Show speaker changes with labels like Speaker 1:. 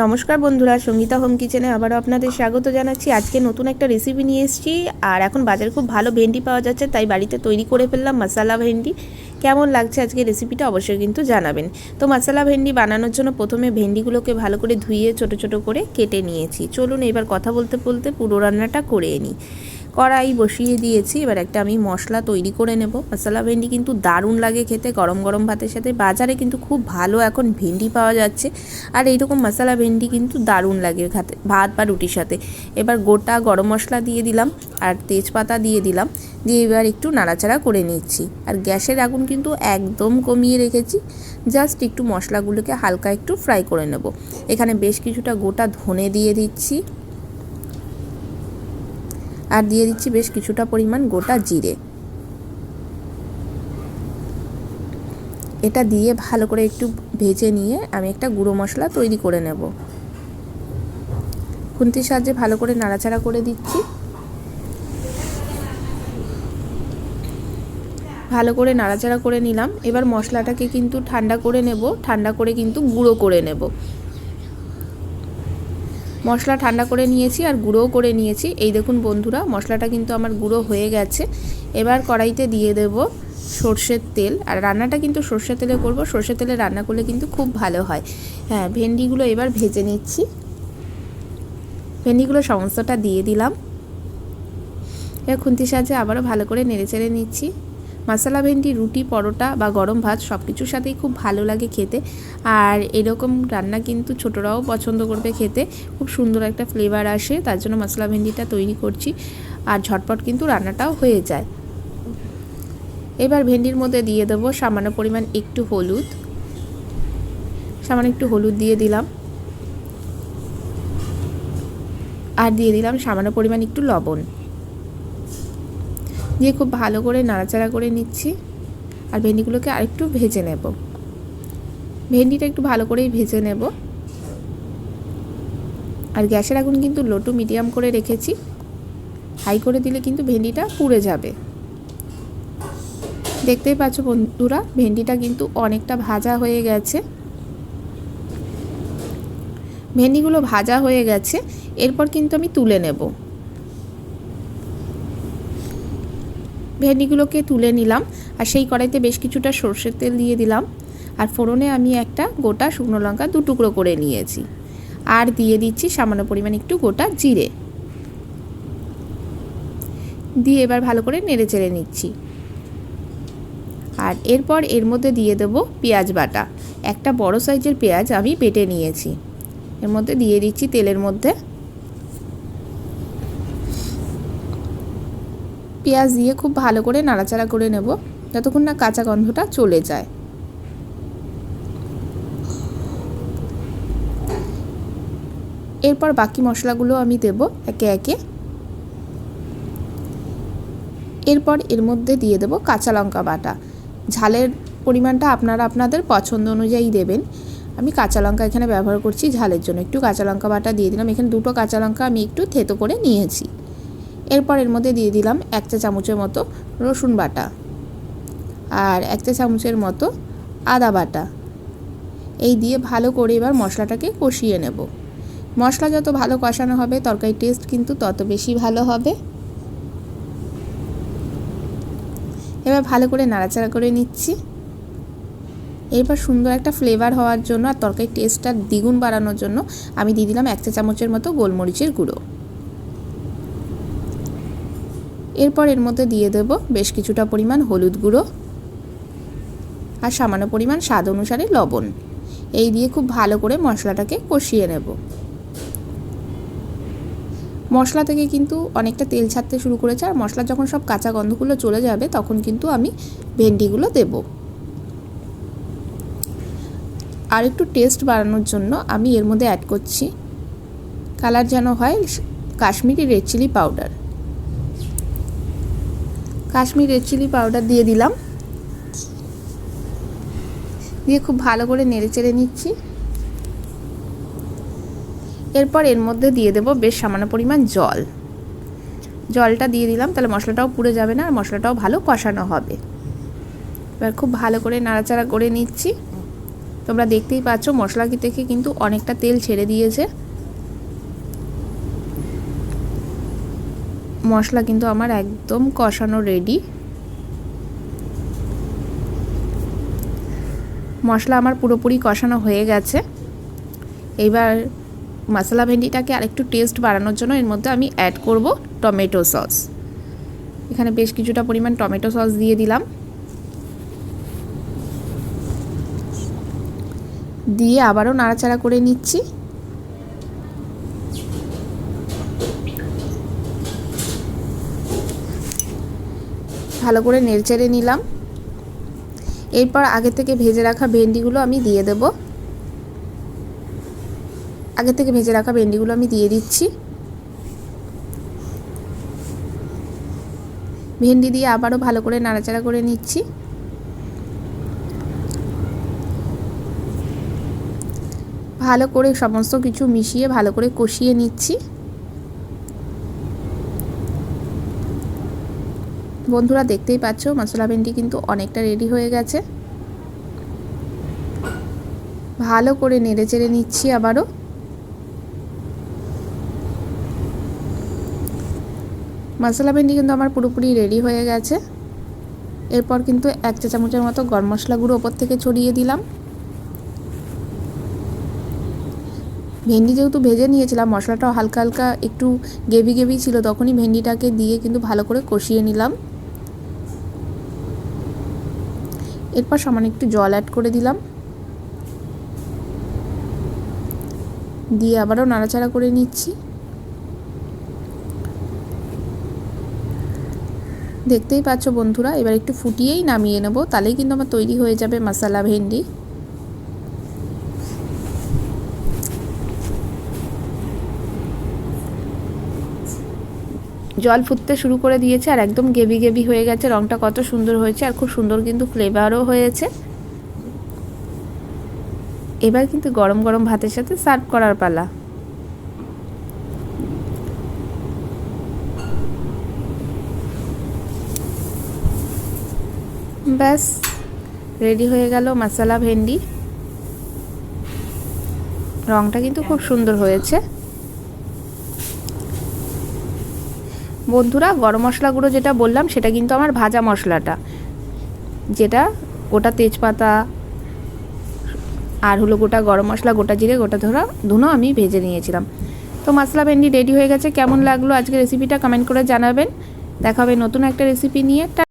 Speaker 1: নমস্কার বন্ধুরা, সঙ্গীতা হোম কিচেনে আবারও আপনাদের স্বাগত জানাচ্ছি। আজকে নতুন একটা রেসিপি নিয়ে এসেছি আর এখন বাজারে খুব ভালো ভেন্ডি পাওয়া যাচ্ছে, তাই বাড়িতে তৈরি করে ফেললাম মশালা ভেন্ডি। কেমন লাগছে আজকে রেসিপিটা অবশ্যই কিন্তু জানাবেন। তো মশালা ভেন্ডি বানানোর জন্য প্রথমে ভেন্ডিগুলোকে ভালো করে ধুয়ে ছোট ছোট করে কেটে নিয়েছি। চলুন এবার কথা বলতে বলতে পুরো রান্নাটা করে নিই। কড়াই বসিয়ে দিয়েছি। এবার একটা আমি মশলা তৈরি করে নেব। মশলা ভেন্ডি কিন্তু দারুণ লাগে খেতে। গরম গরম ভাতের সাথে। বাজারে কিন্তু খুব ভালো এখন ভেন্ডি পাওয়া যাচ্ছে। আর এইরকম মশলা ভেন্ডি কিন্তু দারুণ লাগে খাতে ভাত বা রুটির সাথে। এবার গোটা গরম মশলা দিয়ে দিলাম আর তেজপাতা দিয়ে দিলাম। দিয়ে এবার একটু নাড়াচাড়া করে নিচ্ছি। আর গ্যাসের আগুন কিন্তু একদম কমিয়ে রেখেছি। জাস্ট একটু মশলাগুলোকে হালকা একটু ফ্রাই করে নেব। এখানে বেশ কিছুটা গোটা ধনে দিয়ে দিচ্ছি। আর দিয়ে দিচ্ছি বেশ কিছুটা পরিমাণ গোটা জিরে। এটা দিয়ে ভালো করে একটু ভেজে নিয়ে আমি একটা গুঁড়ো মশলা তৈরি করে নেব। খুন্তির সাহায্যে ভালো করে নাড়াচাড়া করে দিচ্ছি। ভালো করে নাড়াচাড়া করে নিলাম। এবার মশলাটাকে কিন্তু ঠান্ডা করে নেব। ঠান্ডা করে কিন্তু গুঁড়ো করে নেব। মশলা ঠান্ডা করে নিয়েছি আর গুঁড়োও করে নিয়েছি। এই দেখুন বন্ধুরা, মশলাটা কিন্তু আমার গুঁড়ো হয়ে গেছে। এবার কড়াইতে দিয়ে দেব সর্ষের তেল। আর রান্নাটা কিন্তু সর্ষের তেলে করব। সর্ষের তেলে রান্না করলে কিন্তু খুব ভালো হয়। হ্যাঁ ভেন্ডিগুলো এবার ভেজে নিচ্ছি। ভেন্ডিগুলো সমস্তটা দিয়ে দিলাম। এবার খুন্তির সাহায্যে আবারও ভালো করে নেড়ে চেড়ে নিচ্ছি। মশলা, ভেন্ডি, রুটি, পরোটা বা গরম ভাত সব কিছুর সাথেই খুব ভালো লাগে খেতে। আর এরকম রান্না কিন্তু ছোটরাও পছন্দ করবে খেতে। খুব সুন্দর একটা ফ্লেভার আসে, তার জন্য মশলা, ভেন্ডিটা তৈরি করছি। আর ঝটপট কিন্তু রান্নাটাও হয়ে যায়। এবার ভেন্ডির মধ্যে দিয়ে দেবো সামান্য পরিমাণ একটু হলুদ। সামান্য একটু হলুদ দিয়ে দিলাম। আর দিয়ে দিলাম সামান্য পরিমাণ একটু লবণ। দিয়ে খুব ভালো করে নাড়াচাড়া করে নিচ্ছি। আর ভেন্ডিগুলোকে আরেকটু ভেজে নেব। ভেন্ডিটা একটু ভালো করেই ভেজে নেব। আর গ্যাসের আগুন কিন্তু লো টু মিডিয়াম করে রেখেছি। হাই করে দিলে কিন্তু ভেন্ডিটা পুড়ে যাবে। দেখতেই পাচ্ছ বন্ধুরা, ভেন্ডিটা কিন্তু অনেকটা ভাজা হয়ে গেছে। ভেন্ডিগুলো ভাজা হয়ে গেছে। এরপর কিন্তু আমি তুলে নেব। ভেন্ডিগুলোকে তুলে নিলাম আর সেই কড়াইতে বেশ কিছুটা সর্ষের তেল দিয়ে দিলাম। আর ফোড়নে আমি একটা গোটা শুকনো লঙ্কা দু টুকরো করে নিয়েছি। আর দিয়ে দিচ্ছি সামান্য পরিমাণ একটু গোটা জিরে। দিয়ে এবার ভালো করে নেড়ে চেড়ে নিচ্ছি। আর এরপর এর মধ্যে দিয়ে দেবো পেঁয়াজ বাটা। একটা বড় সাইজের পেঁয়াজ আমি বেটে নিয়েছি। এর মধ্যে দিয়ে দিচ্ছি তেলের মধ্যে পেঁয়াজ দিয়ে খুব ভালো করে নাড়াচাড়া করে নেব, যতক্ষণ না কাঁচা গন্ধটা চলে যায়। এরপর বাকি মশলাগুলো আমি দেব একে একে। এরপর এর মধ্যে দিয়ে দেব কাঁচা লঙ্কা বাটা। ঝালের পরিমাণটা আপনারা আপনাদের পছন্দ অনুযায়ী দেবেন। আমি কাঁচা লঙ্কা এখানে ব্যবহার করছি ঝালের জন্য। একটু কাঁচা লঙ্কা বাটা দিয়ে দিলাম। এখানে দুটো কাঁচা লঙ্কা আমি একটু থেতো করে নিয়েছি। এরপর এর মধ্যে দিয়ে দিলাম এক চা চামচের মতো রসুন বাটা আর এক চা চামচের মতো আদা বাটা। এই দিয়ে ভালো করে এবার মশলাটাকে কষিয়ে নেব। মশলা যত ভালো কষানো হবে তরকারি টেস্ট কিন্তু তত বেশি ভালো হবে। এবার ভালো করে নাড়াচাড়া করে নিচ্ছি। এরপর সুন্দর একটা ফ্লেভার হওয়ার জন্য আর তরকারির টেস্টটা দ্বিগুণ বাড়ানোর জন্য আমি দিয়ে দিলাম এক চা চামচের মতো গোলমরিচের গুঁড়ো। এরপর এর মধ্যে দিয়ে দেব বেশ কিছুটা পরিমাণ হলুদ গুঁড়ো আর সামান্য পরিমাণ স্বাদ অনুসারে লবণ। এই দিয়ে খুব ভালো করে মশলাটাকে কষিয়ে নেব। মশলা থেকে কিন্তু অনেকটা তেল ছাড়তে শুরু করেছে আর মশলা যখন সব কাঁচা গন্ধগুলো চলে যাবে তখন কিন্তু আমি ভেন্ডিগুলো দেব। আর একটু টেস্ট বাড়ানোর জন্য আমি এর মধ্যে অ্যাড করছি। কালার যেন হয় Kashmiri red chilli powder Kashmir red chilli powder দিয়ে দিলাম। দিয়ে খুব ভালো করে নেড়ে চেড়ে নিচ্ছি। এরপর এর মধ্যে দিয়ে দেব বেশ সামান্য পরিমাণ জল। জলটা দিয়ে দিলাম, তাহলে মশলাটাও পুড়ে যাবে না, আর মশলাটাও ভালো কষানো হবে। এবার খুব ভালো করে নাড়াচাড়া করে নিচ্ছি। তোমরা দেখতেই পাচ্ছ মশলা থেকে কিন্তু অনেকটা তেল ছেড়ে দিয়েছে। মশলা কিন্তু আমার একদম কষানো রেডি মশলা আমার পুরোপুরি কষানো হয়ে গেছে। এইবার মশলা ভেন্ডিটাকে আরেকটু টেস্ট বাড়ানোর জন্য এর মধ্যে আমি অ্যাড করব টমেটো সস এখানে বেশ কিছুটা পরিমাণ টমেটো সস দিয়ে দিলাম। দিয়ে আবারও নাড়াচাড়া করে নিচ্ছি। ভালো করে নেড়চেড়ে নিলাম। এরপর আগে থেকে ভেজে রাখা ভেন্ডিগুলো আমি দিয়ে দেব। আগে থেকে ভেজে রাখা ভেন্ডিগুলো আমি দিয়ে দিচ্ছি। ভেন্ডি দিয়ে আবারও ভালো করে নাড়াচাড়া করে নিচ্ছি। ভালো করে সমস্ত কিছু মিশিয়ে ভালো করে কষিয়ে নিচ্ছি। বন্ধুরা দেখতেই পাচ্ছ, মশলা ভেন্ডি কিন্তু অনেকটা রেডি হয়ে গেছে। ভালো করে নেড়ে চেড়ে নিচ্ছি আবারও। মশলা ভেন্ডি কিন্তু আমার পুরোপুরি রেডি হয়ে গেছে। এরপর কিন্তু এক চা চামচের মতো গরম মশলা গুঁড়ো ওপর থেকে ছড়িয়ে দিলাম। ভেন্ডি যেহেতু ভেজে নিয়েছিলাম, মশলাটাও হালকা হালকা একটু গেবি গেবি ছিল, তখনই ভেন্ডিটাকে দিয়ে কিন্তু ভালো করে কষিয়ে নিলাম। এরপর সামান্য একটু জল অ্যাড করে দিলাম। দিয়ে আবারও নাড়াচাড়া করে নিচ্ছি। দেখতেই পাচ্ছ বন্ধুরা, এবার একটু ফুটিয়েই নামিয়ে নেব, তাহলেই কিন্তু আমার তৈরি হয়ে যাবে মশালা ভেন্ডি। জল ফুটতে শুরু করে দিয়েছে আর একদম গেবি গেবি হয়ে গেছে। রঙটা কত সুন্দর হয়েছে আর খুব সুন্দর কিন্তু ফ্লেভারও হয়েছে। এবার কিন্তু গরম গরম ভাতের সাথে সার্ভ করার পালা। ব্যাস রেডি হয়ে গেল মশলা ভেন্ডি। রঙটা কিন্তু খুব সুন্দর হয়েছে। বন্ধুরা, গরম মশলা গুঁড়ো যেটা বললাম, সেটা কিন্তু আমার ভাজা মশলাটা। যেটা গোটা তেজপাতা আর হলো গোটা গরম মশলা, গোটা জিরে, গোটা ধরা, ধুনো আমি ভেজে নিয়েছিলাম। তো মশলা ভেন্ডি রেডি হয়ে গেছে। কেমন লাগল আজকে রেসিপিটা কমেন্ট করে জানাবেন। দেখা হবে নতুন একটা রেসিপি নিয়ে।